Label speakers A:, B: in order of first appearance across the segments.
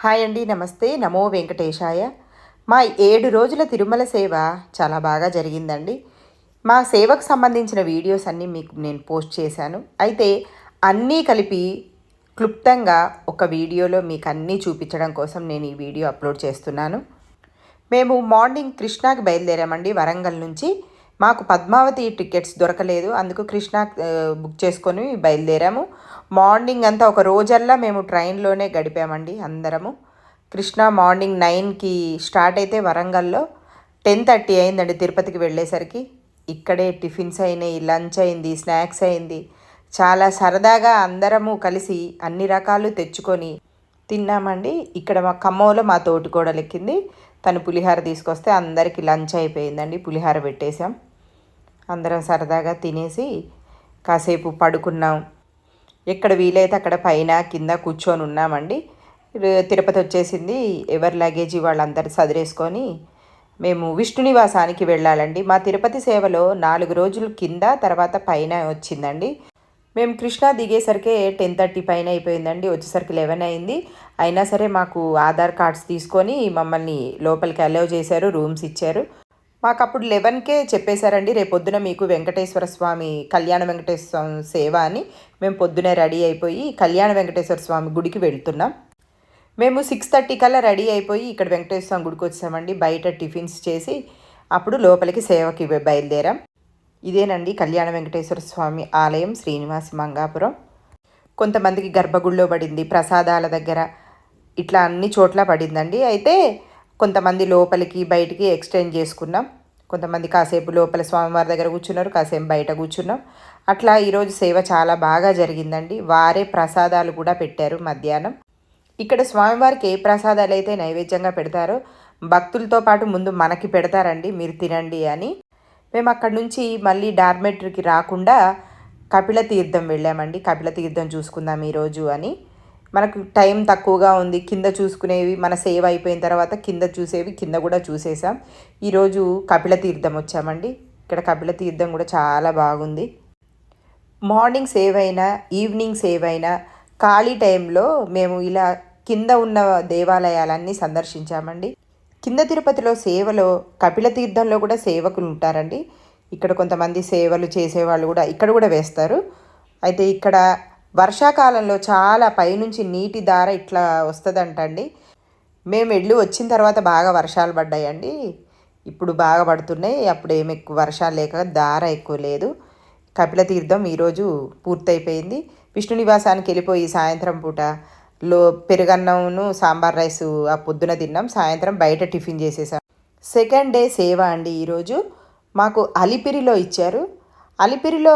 A: Hi అండి నమస్తే. నమో వెంకటేశాయ. మా ఏడు రోజుల తిరుమల సేవ చాలా బాగా జరిగిందండి. మా సేవకు సంబంధించిన వీడియోస్ అన్నీ మీకు నేను పోస్ట్ చేశాను. అయితే అన్నీ కలిపి క్లుప్తంగా ఒక వీడియోలో మీకు అన్నీ చూపించడం కోసం నేను ఈ వీడియో అప్లోడ్ చేస్తున్నాను. మేము మార్నింగ్ కృష్ణాకి బయలుదేరామండి వరంగల్ నుంచి. మాకు పద్మావతి టికెట్స్ దొరకలేదు. అందుకు కృష్ణ బుక్ చేసుకొని బయలుదేరాము. మార్నింగ్ అంతా ఒక రోజల్లా మేము ట్రైన్లోనే గడిపామండి అందరము. కృష్ణ మార్నింగ్ నైన్కి స్టార్ట్ అయితే వరంగల్లో. టెన్ థర్టీ అయిందండి తిరుపతికి వెళ్ళేసరికి. ఇక్కడే టిఫిన్స్ అయినాయి లంచ్ అయింది స్నాక్స్ అయింది. చాలా సరదాగా అందరము కలిసి అన్ని రకాలు తెచ్చుకొని తిన్నామండి. ఇక్కడ మా ఖమ్మంలో మా తోటి కూడా ఎక్కింది తను పులిహార తీసుకొస్తే అందరికీ లంచ్ అయిపోయిందండి. పులిహార పెట్టేశాం. అందరం సరదాగా తినేసి కాసేపు పడుకున్నాం. ఎక్కడ వీలైతే అక్కడ పైన కింద కూర్చొని ఉన్నామండి. తిరుపతి వచ్చేసింది. ఎవరి లగేజీ వాళ్ళందరూ సదిరేసుకొని మేము విష్ణు నివాసానికి వెళ్ళాలండి. మా తిరుపతి సేవలో నాలుగు రోజులు కింద తర్వాత పైన వచ్చిందండి. మేము కృష్ణా దిగేసరికి టెన్ థర్టీ పైన అయిపోయిందండి. వచ్చేసరికి లెవెన్ అయింది. అయినా సరే మాకు ఆధార్ కార్డ్స్ తీసుకొని మమ్మల్ని లోపలికి అలౌ చేశారు రూమ్స్ ఇచ్చారు. మాకు అప్పుడు లెవెన్కే చెప్పేశారండి రేపు పొద్దున మీకు వెంకటేశ్వర స్వామి కళ్యాణ వెంకటేశ్వర స్వామి సేవ అని. మేము పొద్దునే రెడీ అయిపోయి కళ్యాణ వెంకటేశ్వర స్వామి గుడికి వెళ్తున్నాం. మేము సిక్స్ థర్టీ కల్లా రెడీ అయిపోయి ఇక్కడ వెంకటేశ్వర స్వామి గుడికి వచ్చామండి. బయట టిఫిన్స్ చేసి అప్పుడు లోపలికి సేవకి బయలుదేరాం. ఇదేనండి కళ్యాణ వెంకటేశ్వర స్వామి ఆలయం శ్రీనివాస మంగాపురం. కొంతమందికి గర్భగుడిలో పడింది ప్రసాదాల దగ్గర ఇట్లా అన్ని చోట్ల పడిందండి. అయితే కొంతమంది లోపలికి బయటికి ఎక్స్టెండ్ చేసుకున్నాం. కొంతమంది కాసేపు లోపల స్వామివారి దగ్గర కూర్చున్నారు కాసేపు బయట కూర్చున్నాం. అట్లా ఈరోజు సేవ చాలా బాగా జరిగిందండి. వారే ప్రసాదాలు కూడా పెట్టారు మధ్యాహ్నం. ఇక్కడ స్వామివారికి ఏ ప్రసాదాలు అయితే నైవేద్యంగా పెడతారో భక్తులతో పాటు ముందు మనకి పెడతారండి మీరు తినండి అని. మేము అక్కడ నుంచి మళ్ళీ డార్మెటరీకి రాకుండా కపిల తీర్థం వెళ్ళామండి. కపిల తీర్థం చూసుకుందాం ఈరోజు అని. మనకు టైం తక్కువగా ఉంది కింద చూసుకునేవి మన సేవ అయిపోయిన తర్వాత కింద చూసేవి కింద కూడా చూసేసాం. ఈరోజు కపిల తీర్థం వచ్చామండి. ఇక్కడ కపిల తీర్థం కూడా చాలా బాగుంది. మార్నింగ్ సేవ్ అయినా ఈవినింగ్ సేవ్ అయినా ఖాళీ టైంలో మేము ఇలా కింద ఉన్న దేవాలయాలన్నీ సందర్శించామండి. కింద తిరుపతిలో సేవలో కపిల తీర్థంలో కూడా సేవకులు ఉంటారండి. ఇక్కడ కొంతమంది సేవలు చేసేవాళ్ళు కూడా ఇక్కడ కూడా వేస్తారు. అయితే ఇక్కడ వర్షాకాలంలో చాలా పైనుంచి నీటి దార ఇట్లా వస్తుందంటండి. మేము వెళ్ళి వచ్చిన తర్వాత బాగా వర్షాలు పడ్డాయండి. ఇప్పుడు బాగా పడుతున్నాయి. అప్పుడు ఏమి ఎక్కువ వర్షాలు లేక దార ఎక్కువ లేదు. కపిల తీర్థం ఈరోజు పూర్తయిపోయింది. విష్ణు నివాసానికి వెళ్ళిపోయి సాయంత్రం పూట లో పెరుగన్నంను సాంబార్ రైస్ ఆ పొద్దున తిన్నాం. సాయంత్రం బయట టిఫిన్ చేసేసాం. సెకండ్ డే సేవ అండి ఈరోజు. మాకు అలిపిరిలో ఇచ్చారు. అలిపిరిలో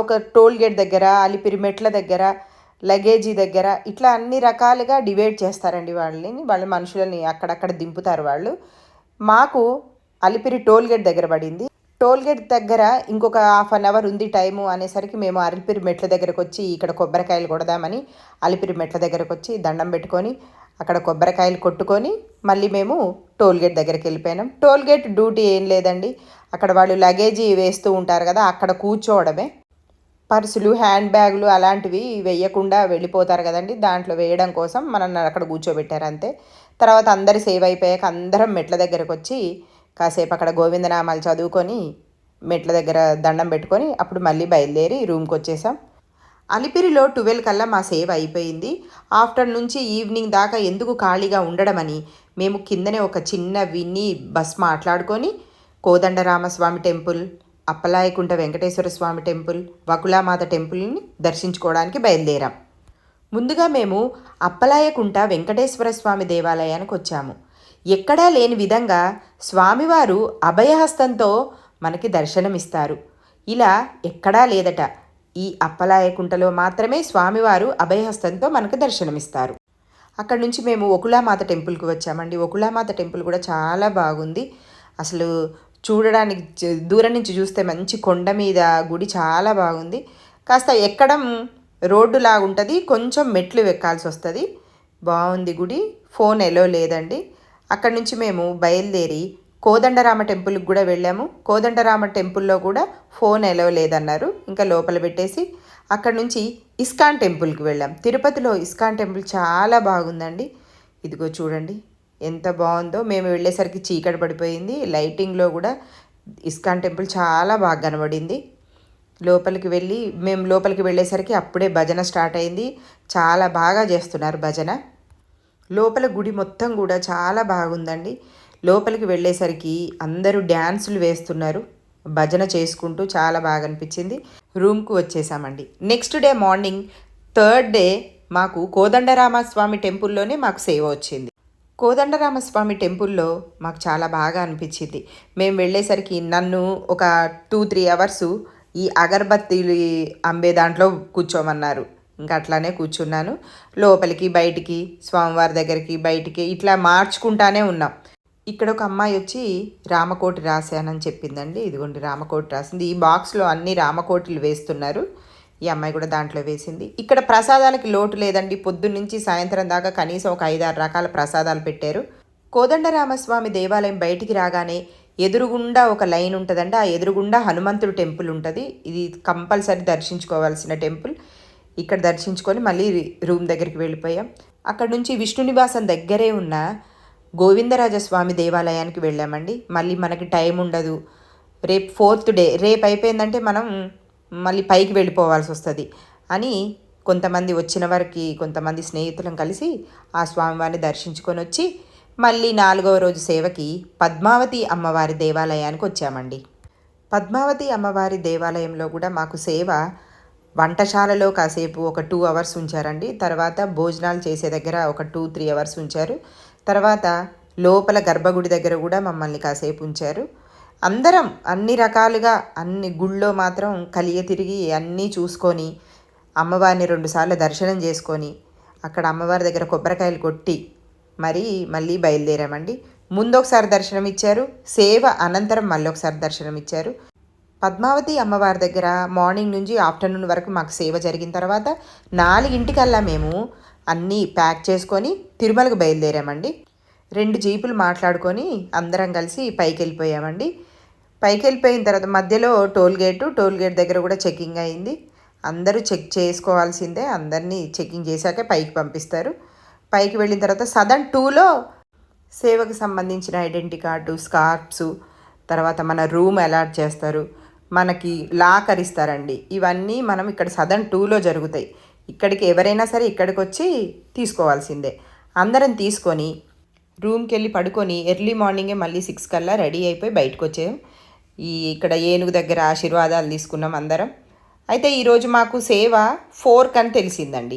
A: ఒక టోల్ గేట్ దగ్గర అలిపిరి మెట్ల దగ్గర లగేజీ దగ్గర ఇట్లా అన్ని రకాలుగా డివైడ్ చేస్తారండి వాళ్ళని. వాళ్ళ మనుషులని అక్కడక్కడ దింపుతారు వాళ్ళు. మాకు అలిపిరి టోల్ గేట్ దగ్గర పడింది. టోల్ గేట్ దగ్గర ఇంకొక హాఫ్ అన్ అవర్ ఉంది టైము అనేసరికి మేము అలిపిరి మెట్ల దగ్గరకు వచ్చి ఇక్కడ కొబ్బరికాయలు కొడదామని అలిపిరి మెట్ల దగ్గరకు వచ్చి దండం పెట్టుకొని అక్కడ కొబ్బరికాయలు కొట్టుకొని మళ్ళీ మేము టోల్ గేట్ దగ్గరికి వెళ్ళిపోయినాం. టోల్ గేట్ డ్యూటీ ఏం లేదండి. అక్కడ వాళ్ళు లగేజీ వేస్తూ ఉంటారు కదా అక్కడ కూర్చోవడమే. పర్సులు హ్యాండ్ బ్యాగులు అలాంటివి వేయకుండా వెళ్ళిపోతారు కదండి. దాంట్లో వేయడం కోసం మనల్ని అక్కడ కూర్చోబెట్టారు అంతే. తర్వాత అందరు సేవ్ అయిపోయాక అందరం మెట్ల దగ్గరకు వచ్చి కాసేపు అక్కడ గోవిందనామాలు చదువుకొని మెట్ల దగ్గర దండం పెట్టుకొని అప్పుడు మళ్ళీ బయలుదేరి రూమ్కి వచ్చేసాం. అలిపిరిలో ట్వెల్వ్ కల్లా మా సేవ్ అయిపోయింది. ఆఫ్టర్ నుంచి ఈవినింగ్ దాకా ఎందుకు ఖాళీగా ఉండడమని మేము కిందనే ఒక చిన్న విన్ని బస్ మాట్లాడుకొని కోదండరామస్వామి టెంపుల్ అప్పలాయకుంట వెంకటేశ్వర స్వామి టెంపుల్ వకులామాత టెంపుల్ని దర్శించుకోవడానికి బయలుదేరాం. ముందుగా మేము అప్పలాయకుంట వెంకటేశ్వర స్వామి దేవాలయానికి వచ్చాము. ఎక్కడా లేని విధంగా స్వామివారు అభయహస్తంతో మనకి దర్శనమిస్తారు. ఇలా ఎక్కడా లేదట. ఈ అప్పలాయకుంటలో మాత్రమే స్వామివారు అభయహస్తంతో మనకు దర్శనమిస్తారు. అక్కడ నుంచి మేము ఒకులామాత టెంపుల్కి వచ్చామండి. ఒకులామాత టెంపుల్ కూడా చాలా బాగుంది. అసలు చూడడానికి దూరం నుంచి చూస్తే మంచి కొండ మీద గుడి చాలా బాగుంది. కాస్త ఎక్కడం రోడ్డు లాగుంటుంది కొంచెం మెట్లు ఎక్కాల్సి వస్తుంది బాగుంది గుడి ఫోన్ ఎలో లేదండి. అక్కడి నుంచి మేము బయలుదేరి కోదండరామ టెంపుల్కి కూడా వెళ్ళాము. కోదండరామ టెంపుల్లో కూడా ఫోన్ ఎలో లేదన్నారు. ఇంకా లోపల పెట్టేసి అక్కడ నుంచి ఇస్కాన్ టెంపుల్కి వెళ్ళాం. తిరుపతిలో ఇస్కాన్ టెంపుల్ చాలా బాగుందండి. ఇదిగో చూడండి. ఎంత బాగుందో. మేము వెళ్ళేసరికి చీకటి పడిపోయింది. లైటింగ్లో కూడా ఇస్కాన్ టెంపుల్ చాలా బాగా కనబడింది. లోపలికి వెళ్ళి మేము లోపలికి వెళ్ళేసరికి అప్పుడే భజన స్టార్ట్ అయింది. చాలా బాగా చేస్తున్నారు భజన. లోపల గుడి మొత్తం కూడా చాలా బాగుందండి. లోపలికి వెళ్ళేసరికి అందరూ డ్యాన్సులు వేస్తున్నారు. భజన చేసుకుంటూ చాలా బాగా అనిపించింది. రూమ్కు వచ్చేసామండి. Next day morning third day మాకు కోదండరామస్వామి టెంపుల్లోనే మాకు సేవ వచ్చింది. కోదండరామస్వామి టెంపుల్లో మాకు చాలా బాగా అనిపించింది. మేము వెళ్ళేసరికి నన్ను ఒక టూ త్రీ అవర్స్ ఈ అగరబత్తీలు అమ్మే దాంట్లో కూర్చోమన్నారు. ఇంకా అట్లానే కూర్చున్నాను. లోపలికి బయటికి స్వామివారి దగ్గరికి బయటికి ఇట్లా మార్చుకుంటానే ఉన్నాం. ఇక్కడ ఒక అమ్మాయి వచ్చి రామకోటి రాశానని చెప్పిందండి. ఇదిగోండి రామకోటి రాసింది. ఈ బాక్స్లో అన్ని రామకోటిలు వేస్తున్నారు. ఈ అమ్మాయి కూడా దాంట్లో వేసింది. ఇక్కడ ప్రసాదాలకి లోటు లేదండి. పొద్దున్నుంచి సాయంత్రం దాకా కనీసం ఒక ఐదారు రకాల ప్రసాదాలు పెట్టారు. కోదండరామస్వామి దేవాలయం బయటికి రాగానే ఎదురుగుండా ఒక లైన్ ఉంటుందండి. ఆ ఎదురుగుండా హనుమంతుడు టెంపుల్ ఉంటుంది. ఇది కంపల్సరీ దర్శించుకోవాల్సిన టెంపుల్. ఇక్కడ దర్శించుకొని మళ్ళీ రూమ్ దగ్గరికి వెళ్ళిపోయాం. అక్కడ నుంచి విష్ణు నివాసం దగ్గరే ఉన్న గోవిందరాజస్వామి దేవాలయానికి వెళ్ళామండి. మళ్ళీ మనకి టైం ఉండదు. రేపు ఫోర్త్ డే రేపు అయిపోయిందంటే మనం మళ్ళీ పైకి వెళ్ళిపోవాల్సి వస్తుంది అని కొంతమంది వచ్చిన వారికి కొంతమంది స్నేహితులను కలిసి ఆ స్వామివారిని దర్శించుకొని వచ్చి మళ్ళీ నాలుగవ రోజు సేవకి పద్మావతి అమ్మవారి దేవాలయానికి వచ్చామండి. పద్మావతి అమ్మవారి దేవాలయంలో కూడా మాకు సేవ వంటశాలలో కాసేపు ఒక టూ అవర్స్ ఉంచారండి. తర్వాత భోజనాలు చేసే దగ్గర ఒక టూ త్రీ అవర్స్ ఉంచారు. తర్వాత లోపల గర్భగుడి దగ్గర కూడా మమ్మల్ని కాసేపు ఉంచారు. అందరం అన్ని రకాలుగా అన్ని గుళ్ళో మాత్రం కలియ తిరిగి అన్నీ చూసుకొని అమ్మవారిని రెండుసార్లు దర్శనం చేసుకొని అక్కడ అమ్మవారి దగ్గర కొబ్బరికాయలు కొట్టి మరి మళ్ళీ బయలుదేరామండి. ముందు ఒకసారి దర్శనం ఇచ్చారు. సేవ అనంతరం మళ్ళీ ఒకసారి దర్శనం ఇచ్చారు. పద్మావతి అమ్మవారి దగ్గర మార్నింగ్ నుంచి ఆఫ్టర్నూన్ వరకు మాకు సేవ జరిగిన తర్వాత నాలుగింటికల్లా మేము అన్నీ ప్యాక్ చేసుకొని తిరుమలకు బయలుదేరామండి. రెండు జీపులు మాట్లాడుకొని అందరం కలిసి పైకి వెళ్ళిపోయామండి పైకి వెళ్ళిపోయిన తర్వాత మధ్యలో టోల్ గేటు టోల్ గేట్ దగ్గర కూడా చెకింగ్ అయింది. అందరూ చెక్ చేసుకోవాల్సిందే. అందరినీ చెకింగ్ చేశాకే పైకి పంపిస్తారు. పైకి వెళ్ళిన తర్వాత సదన్ టూలో సేవకు సంబంధించిన ఐడెంటిటీ కార్డు స్కార్ప్స్ తర్వాత మన రూమ్ అలాట్ చేస్తారు. మనకి లాకర్ ఇస్తారండి. ఇవన్నీ మనం ఇక్కడ సదన్ టూలో జరుగుతాయి. ఇక్కడికి ఎవరైనా సరే ఇక్కడికి వచ్చి తీసుకోవాల్సిందే. అందరం తీసుకొని రూమ్కి వెళ్ళి పడుకొని ఎర్లీ మార్నింగే మళ్ళీ సిక్స్ కల్లా రెడీ అయిపోయి బయటకు వచ్చాం ఈ ఇక్కడ ఏనుగు దగ్గర ఆశీర్వాదాలు తీసుకున్నాం అందరం. అయితే ఈరోజు మాకు సేవ ఫోర్క్ అని తెలిసిందండి.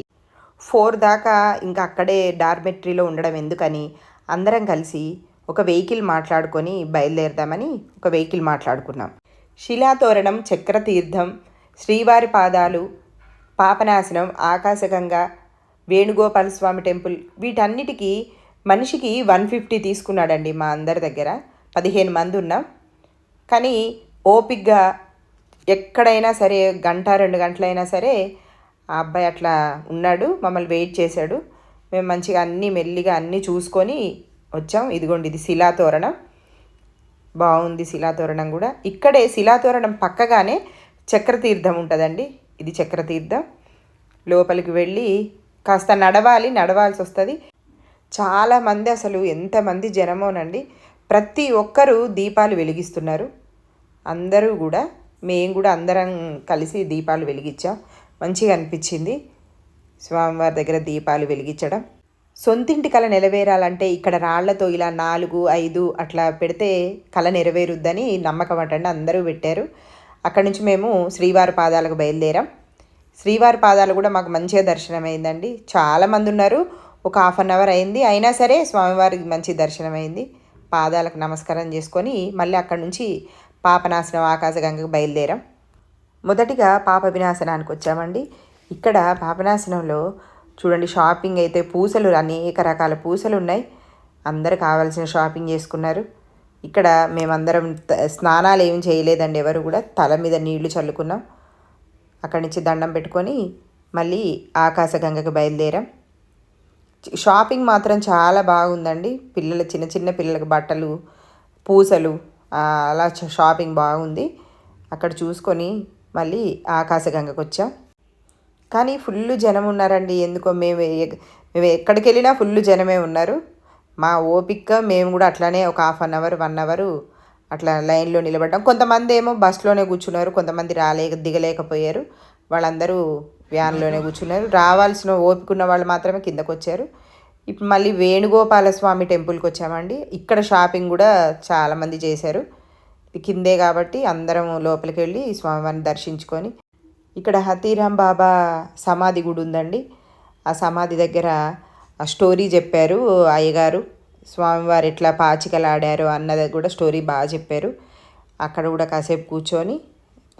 A: ఫోర్ దాకా ఇంకా అక్కడే డార్మెట్రీలో ఉండడం ఎందుకని అందరం కలిసి ఒక వెహికల్ మాట్లాడుకొని బయలుదేరదామని ఒక వెహికల్ మాట్లాడుకున్నాం. శిలాతోరణం చక్రతీర్థం శ్రీవారి పాదాలు పాపనాశనం ఆకాశగంగా వేణుగోపాల స్వామి టెంపుల్ వీటన్నిటికీ మనిషికి వన్ ఫిఫ్టీ తీసుకున్నాడండి మా అందరి దగ్గర. పదిహేను మంది ఉన్నాం. కానీ ఓపిగ్గా ఎక్కడైనా సరే గంట రెండు గంటలైనా సరే ఆ అబ్బాయి అట్లా ఉన్నాడు మమ్మల్ని వెయిట్ చేశాడు. మేము మంచిగా అన్నీ మెల్లిగా అన్నీ చూసుకొని వచ్చాం. ఇదిగోండి ఇది శిలాతోరణం బాగుంది శిలాతోరణం కూడా. ఇక్కడే శిలాతోరణం పక్కగానే చక్రతీర్థం ఉంటుందండి. ఇది చక్రతీర్థం. లోపలికి వెళ్ళి కాస్త నడవాలి నడవాల్సి వస్తుంది చాలామంది అసలు ఎంతమంది జనమోనండి. ప్రతి ఒక్కరూ దీపాలు వెలిగిస్తున్నారు. అందరూ కూడా మేము కూడా అందరం కలిసి దీపాలు వెలిగించాం. మంచిగా అనిపించింది స్వామివారి దగ్గర దీపాలు వెలిగించడం. సొంతింటి కళ నెరవేరాలంటే ఇక్కడ రాళ్ళతో ఇలా నాలుగు ఐదు అట్లా పెడితే కళ నెరవేరుద్దని నమ్మకం అంటండి అందరూ పెట్టారు. అక్కడి నుంచి మేము శ్రీవారి పాదాలకు బయలుదేరాం. శ్రీవారి పాదాలు కూడా మాకు మంచిగా దర్శనం అయిందండి చాలామంది ఉన్నారు. ఒక హాఫ్ అన్ అవర్ అయింది. అయినా సరే స్వామివారికి మంచి దర్శనం అయింది పాదాలకు నమస్కారం చేసుకొని మళ్ళీ అక్కడి నుంచి పాపనాశనం ఆకాశగంగకు బయలుదేరాం. మొదటిగా పాప వినాశనానికి వచ్చామండి. ఇక్కడ పాపనాశనంలో చూడండి షాపింగ్ అయితే పూసలు అనేక రకాల పూసలు ఉన్నాయి. అందరు కావాల్సిన షాపింగ్ చేసుకున్నారు. ఇక్కడ మేమందరం స్నానాలు ఏం చేయలేదండి ఎవరు కూడా. తల మీద నీళ్ళు చల్లుకున్నాం. అక్కడి నుంచి దండం పెట్టుకొని మళ్ళీ ఆకాశగంగకు బయలుదేరాం. షాపింగ్ మాత్రం చాలా బాగుందండి. పిల్లల చిన్న చిన్న పిల్లలకు బట్టలు పూసలు అలా షాపింగ్ బాగుంది. అక్కడ చూసుకొని మళ్ళీ ఆకాశగంగకు వచ్చాం. కానీ ఫుల్ జనం ఉన్నారండి. ఎందుకో మేము మేము ఎక్కడికి వెళ్ళినా ఫుల్ జనమే ఉన్నారు. మా ఓపిక మేము కూడా అట్లానే ఒక half an hour one hour అట్లా లైన్లో నిలబడ్డాం. కొంతమంది ఏమో బస్సులోనే కూర్చున్నారు. కొంతమంది రాలేక దిగలేకపోయారు. వాళ్ళందరూ వ్యాన్లోనే కూర్చున్నారు. రావాల్సిన ఓపిక ఉన్న వాళ్ళు మాత్రమే కిందకు వచ్చారు ఇప్పుడు మళ్ళీ వేణుగోపాల స్వామి టెంపుల్కి వచ్చామండి ఇక్కడ షాపింగ్ కూడా చాలామంది చేశారు. కిందే కాబట్టి అందరం లోపలికి వెళ్ళి స్వామివారిని దర్శించుకొని. ఇక్కడ హతీరాం బాబా సమాధి గుడి ఉందండి. ఆ సమాధి దగ్గర ఆ స్టోరీ చెప్పారు అయ్యగారు. స్వామివారు ఎట్లా పాచికలాడారు అన్నది కూడా స్టోరీ బాగా చెప్పారు. అక్కడ కూడా కాసేపు కూర్చొని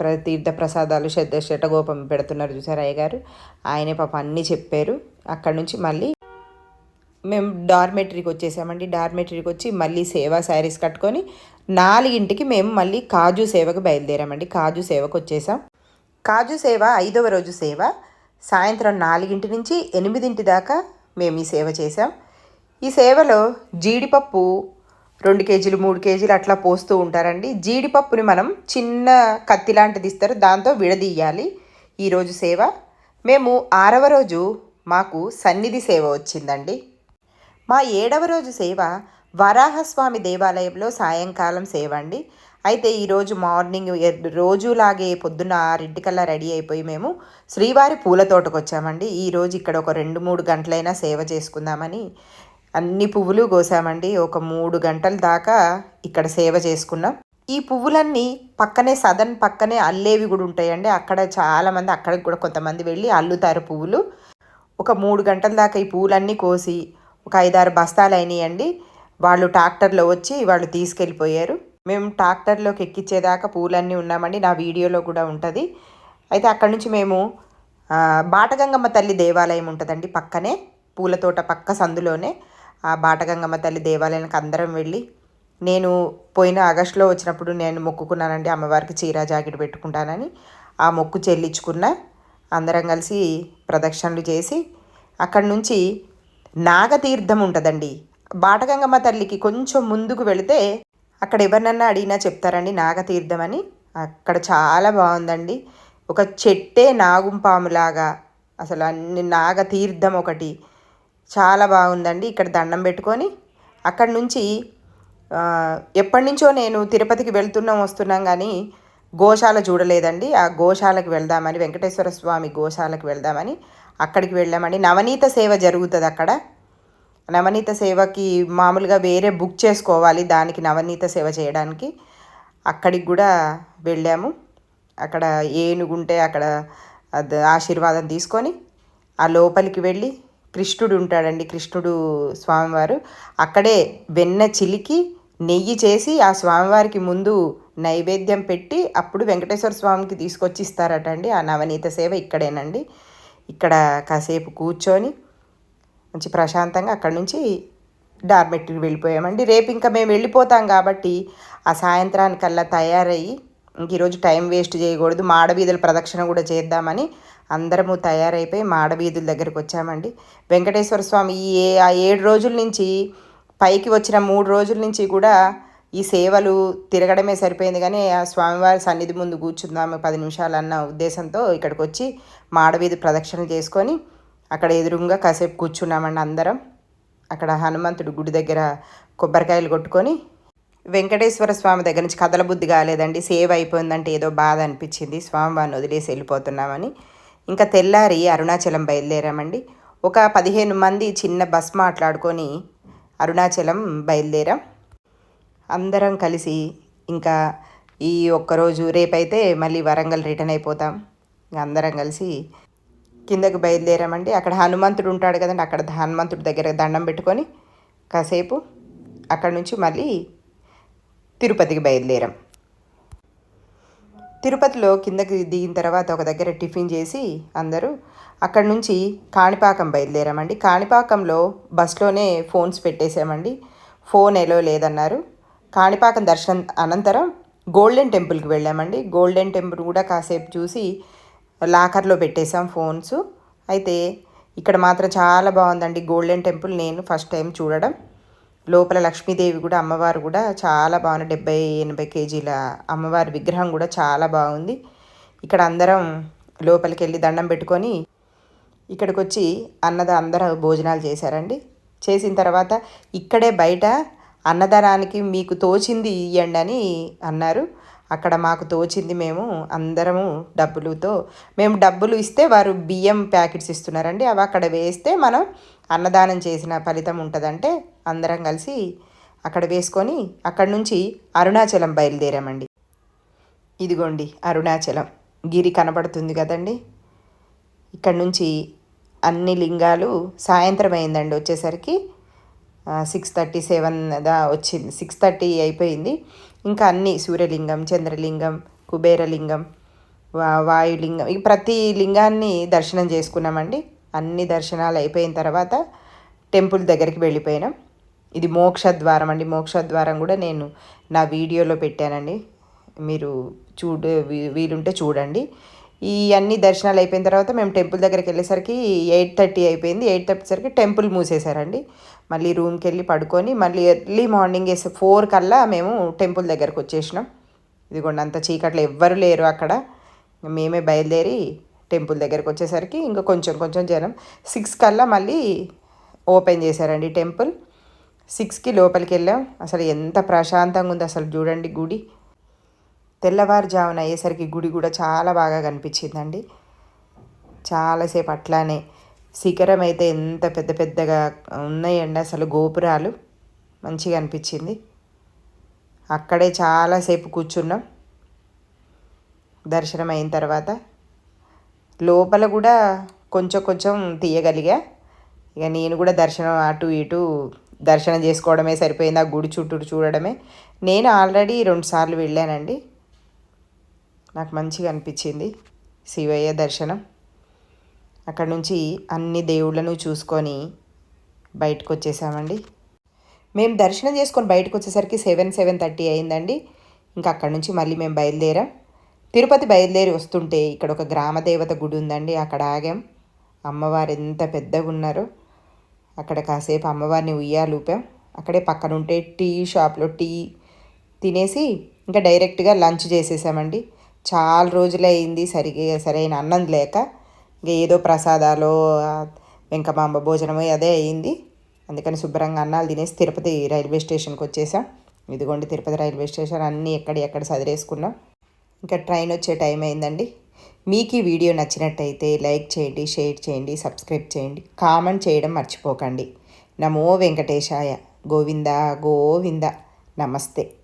A: తీర్థ ప్రసాదాలు శ్రద్ధ శటగోపం పెడుతున్నారు చూసారు అయ్యగారు? ఆయనే పాప అన్నీ చెప్పారు. అక్కడ నుంచి మళ్ళీ మేము డార్మెటరీకి వచ్చేసామండి. డార్మెటరీకి వచ్చి మళ్ళీ సేవా శారీస్ కట్టుకొని నాలుగింటికి మేము మళ్ళీ కాజు సేవకు బయలుదేరామండి. కాజు సేవకు వచ్చేసాం. కాజు సేవ ఐదవ రోజు సేవ. సాయంత్రం నాలుగింటి నుంచి ఎనిమిదింటి దాకా మేము ఈ సేవ చేసాం ఈ సేవలో జీడిపప్పు రెండు కేజీలు మూడు కేజీలు అట్లా పోస్తూ ఉంటారండి. జీడిపప్పుని మనం చిన్న కత్తి లాంటిది ఇస్తారు దాంతో విడదీయాలి. ఈరోజు సేవ. మేము ఆరవ రోజు మాకు సన్నిధి సేవ వచ్చిందండి. మా ఏడవ రోజు సేవ వరాహస్వామి దేవాలయంలో సాయంకాలం సేవ అండి. అయితే ఈరోజు మార్నింగ్ రోజులాగే పొద్దున్న ఆరింటికల్లా రెడీ అయిపోయి మేము శ్రీవారి పూల తోటకు వచ్చామండి ఈరోజు ఇక్కడ ఒక రెండు మూడు గంటలైనా సేవ చేసుకుందామని అన్ని పువ్వులు కోసామండి. ఒక మూడు గంటల దాకా ఇక్కడ సేవ చేసుకున్నాం. ఈ పువ్వులన్నీ పక్కనే సదన్ పక్కనే అల్లేవి కూడా ఉంటాయండి. అక్కడ చాలామంది అక్కడికి కూడా కొంతమంది వెళ్ళి అల్లుతారు పువ్వులు. ఒక మూడు గంటల దాకా ఈ పూలన్నీ కోసి ఒక ఐదారు బస్తాలు అయినాయండి. వాళ్ళు ట్రాక్టర్లో వచ్చి వాళ్ళు తీసుకెళ్ళిపోయారు. మేము ట్రాక్టర్లోకి ఎక్కించేదాకా పూలన్నీ ఉన్నామండి. నా వీడియోలో కూడా ఉంటుంది. అయితే అక్కడి నుంచి మేము బాటగంగమ్మ తల్లి దేవాలయం ఉంటుందండి పక్కనే పూల తోట పక్క సందులోనే. ఆ బాటగంగమ్మ తల్లి దేవాలయానికి అందరం వెళ్ళి నేను పోయిన ఆగస్టులో వచ్చినప్పుడు నేను మొక్కుకున్నానండి అమ్మవారికి చీర జాకెట్ పెట్టుకుంటానని. ఆ మొక్కు చెల్లించుకున్న అందరం కలిసి ప్రదక్షిణలు చేసి అక్కడి నుంచి నాగతీర్థం ఉంటుందండి. బాటగంగమ్మ తల్లికి కొంచెం ముందుకు వెళితే అక్కడ ఎవరినన్నా అడిగినా చెప్తారండి నాగతీర్థం అని. అక్కడ చాలా బాగుందండి. ఒక చెట్టే నాగుంపాములాగా. అసలు అన్ని నాగతీర్థం ఒకటి. చాలా బాగుందండి. ఇక్కడ దండం పెట్టుకొని అక్కడి నుంచి ఎప్పటి నుంచో నేను తిరుపతికి వెళ్తున్నాం వస్తున్నాం కానీ గోశాల చూడలేదండి. ఆ గోశాలకు వెళ్దామని వెంకటేశ్వర స్వామి గోశాలకు వెళ్దామని అక్కడికి వెళ్ళామండి. నవనీత సేవ జరుగుతుంది అక్కడ. నవనీత సేవకి మామూలుగా వేరే బుక్ చేసుకోవాలి దానికి నవనీత సేవ చేయడానికి. అక్కడికి కూడా వెళ్ళాము. అక్కడ ఏనుగుంటే అక్కడ ఆశీర్వాదం తీసుకొని ఆ లోపలికి వెళ్ళి కృష్ణుడు ఉంటాడండి కృష్ణుడు స్వామివారు. అక్కడే వెన్న చిలికి నెయ్యి చేసి ఆ స్వామివారికి ముందు నైవేద్యం పెట్టి అప్పుడు వెంకటేశ్వర స్వామికి తీసుకొచ్చి ఇస్తారట అండి ఆ నవనీత సేవ ఇక్కడేనండి. ఇక్కడ కాసేపు కూర్చొని మంచి ప్రశాంతంగా అక్కడ నుంచి డార్మెట్రీకి వెళ్ళిపోయామండి. రేపు ఇంకా మేము వెళ్ళిపోతాం కాబట్టి ఆ సాయంత్రానికల్లా తయారయ్యి ఇంక ఈరోజు టైం వేస్ట్ చేయకూడదు. మాడవీధుల ప్రదక్షిణ కూడా చేద్దామని అందరము తయారైపోయి మాడవీధుల దగ్గరికి వచ్చామండి. వెంకటేశ్వర స్వామి ఈ ఏ ఆ ఏడు రోజుల నుంచి పైకి వచ్చిన మూడు రోజుల నుంచి కూడా ఈ సేవలు తిరగడమే సరిపోయింది. కానీ ఆ స్వామివారి సన్నిధి ముందు కూర్చుందాము పది నిమిషాలు అన్న ఉద్దేశంతో ఇక్కడికి వచ్చి మాడవీధి ప్రదక్షిణలు చేసుకొని అక్కడ ఎదురుగా కాసేపు కూర్చున్నామండి అందరం. అక్కడ హనుమంతుడు గుడి దగ్గర కొబ్బరికాయలు కొట్టుకొని వెంకటేశ్వర స్వామి దగ్గర నుంచి కథల బుద్ధి కాలేదండి సేవ్ అయిపోయిందంటే ఏదో బాధ అనిపించింది. స్వామివారిని వదిలేసి వెళ్ళిపోతున్నామని. ఇంకా తెల్లారి అరుణాచలం బయలుదేరామండి. ఒక పదిహేను మంది చిన్న బస్ మాట్లాడుకొని అరుణాచలం బయలుదేరాం. అందరం కలిసి ఇంకా ఈ ఒక్కరోజు రేపైతే మళ్ళీ వరంగల్ రిటర్న్ అయిపోతాం. ఇంకా అందరం కలిసి కిందకు బయలుదేరామండి. అక్కడ హనుమంతుడు ఉంటాడు కదండి అక్కడ హనుమంతుడి దగ్గర దండం పెట్టుకొని కాసేపు అక్కడ నుంచి మళ్ళీ తిరుపతికి బయలుదేరాం. తిరుపతిలో కిందకి దిగిన తర్వాత ఒక దగ్గర టిఫిన్ చేసి అందరూ అక్కడ నుంచి కాణిపాకం బయలుదేరామండి. కాణిపాకంలో బస్లోనే ఫోన్స్ పెట్టేశామండి. ఫోన్ ఎలో లేదన్నారు. కాణిపాకం దర్శనం అనంతరం గోల్డెన్ టెంపుల్కి వెళ్ళామండి. గోల్డెన్ టెంపుల్ కూడా కాసేపు చూసి లాకర్లో పెట్టేశాం ఫోన్స్. అయితే ఇక్కడ మాత్రం చాలా బాగుందండి గోల్డెన్ టెంపుల్. నేను ఫస్ట్ టైం చూడడం. లోపల లక్ష్మీదేవి కూడా అమ్మవారు కూడా చాలా బాగుంది డెబ్బై ఎనభై కేజీల అమ్మవారి విగ్రహం కూడా చాలా బాగుంది. ఇక్కడ అందరం లోపలికి వెళ్ళి దండం పెట్టుకొని ఇక్కడికి వచ్చి అన్నద అందరూ భోజనాలు చేశారండి. చేసిన తర్వాత ఇక్కడే బయట అన్నదానానికి మీకు తోచింది ఇవ్వండి అని అన్నారు. అక్కడ మాకు తోచింది మేము అందరము డబ్బులుతో. మేము డబ్బులు ఇస్తే వారు బియ్యం ప్యాకెట్స్ ఇస్తున్నారండి. అవి అక్కడ వేస్తే మనం అన్నదానం చేసిన ఫలితం ఉంటుందంటే అందరం కలిసి అక్కడ వేసుకొని అక్కడి నుంచి అరుణాచలం బయలుదేరామండి. ఇదిగోండి అరుణాచలం. గిరి కనబడుతుంది కదండి. ఇక్కడ నుంచి అన్ని లింగాలు సాయంత్రం అయిందండి వచ్చేసరికి. సిక్స్ థర్టీ సెవెన్ దా వచ్చింది. సిక్స్ థర్టీ అయిపోయింది. ఇంకా అన్ని సూర్యలింగం చంద్రలింగం కుబేరలింగం వా వాయులింగం ఈ ప్రతి లింగాన్ని దర్శనం చేసుకున్నామండి. అన్ని దర్శనాలు అయిపోయిన తర్వాత టెంపుల్ దగ్గరికి వెళ్ళిపోయినాం. ఇది మోక్షద్వారం అండి. మోక్షద్వారం కూడా నేను నా వీడియోలో పెట్టానండి. మీరు చూడ వీలుంటే చూడండి. ఈ అన్ని దర్శనాలు అయిపోయిన తర్వాత మేము టెంపుల్ దగ్గరికి వెళ్ళేసరికి ఎయిట్ థర్టీ అయిపోయింది. ఎయిట్ థర్టీ సరికి టెంపుల్ మూసేశారండి. మళ్ళీ రూమ్కి వెళ్ళి పడుకొని మళ్ళీ ఎర్లీ మార్నింగ్ వేసే ఫోర్ కల్లా మేము టెంపుల్ దగ్గరకు వచ్చేసినాం. ఇదిగోండి అంత చీకట్లో ఎవ్వరు లేరు అక్కడ. మేమే బయలుదేరి టెంపుల్ దగ్గరకు వచ్చేసరికి ఇంకా కొంచెం కొంచెం జనం. సిక్స్ కల్లా మళ్ళీ ఓపెన్ చేశారండి టెంపుల్. సిక్స్కి లోపలికి వెళ్ళాం అసలు ఎంత ప్రశాంతంగా ఉంది అసలు చూడండి గుడి. తెల్లవారుజామున అయ్యేసరికి గుడి కూడా చాలా బాగా కనిపించిందండి. చాలాసేపు అట్లానే శిఖరం అయితే ఎంత పెద్ద పెద్దగా ఉన్నాయండి అసలు గోపురాలు. మంచిగా అనిపించింది. అక్కడే చాలాసేపు కూర్చున్నాం. దర్శనం అయిన తర్వాత లోపల కూడా కొంచెం కొంచెం తీయగలిగా. ఇక నేను కూడా దర్శనం అటు ఇటు దర్శనం చేసుకోవడమే సరిపోయింది. ఆ గుడి చుట్టూ చూడడమే. నేను ఆల్రెడీ రెండుసార్లు వెళ్ళానండి. నాకు మంచిగా అనిపించింది. శివయ్య దర్శనం. అక్కడ నుంచి అన్ని దేవుళ్ళను చూసుకొని బయటకు వచ్చేసామండి మేము దర్శనం చేసుకొని బయటకు వచ్చేసరికి సెవెన్ సెవెన్ థర్టీ అయిందండి. ఇంకా అక్కడ నుంచి మళ్ళీ మేము బయలుదేరాం. తిరుపతి బయలుదేరి వస్తుంటే ఇక్కడ ఒక గ్రామదేవత గుడి ఉందండి అక్కడ ఆగాం. అమ్మవారు ఎంత పెద్దగా ఉన్నారో అక్కడ కాసేపు అమ్మవారిని ఉయ్యాలూపాం అక్కడే పక్కన ఉంటే టీ షాప్లో టీ తినేసి ఇంకా డైరెక్ట్గా లంచ్ చేసేసామండి. చాలా రోజులైంది సరిగా సరైన అన్నం లేక. ఏదో ప్రసాదాలు వెంకమాంబ భోజనము అదే అయింది. అందుకని శుభ్రంగా అన్నాలు తినేసి తిరుపతి రైల్వే స్టేషన్కి వచ్చేసాం. ఇదిగోండి తిరుపతి రైల్వే స్టేషన్ అన్నీ ఎక్కడ ఎక్కడ సదిరేసుకున్నాం. ఇంకా ట్రైన్ వచ్చే టైం అయిందండి. మీకు ఈ వీడియో నచ్చినట్టయితే లైక్ చేయండి షేర్ చేయండి సబ్స్క్రైబ్ చేయండి కామెంట్ చేయడం మర్చిపోకండి. నమో వెంకటేశాయ. గోవింద గోవింద. నమస్తే.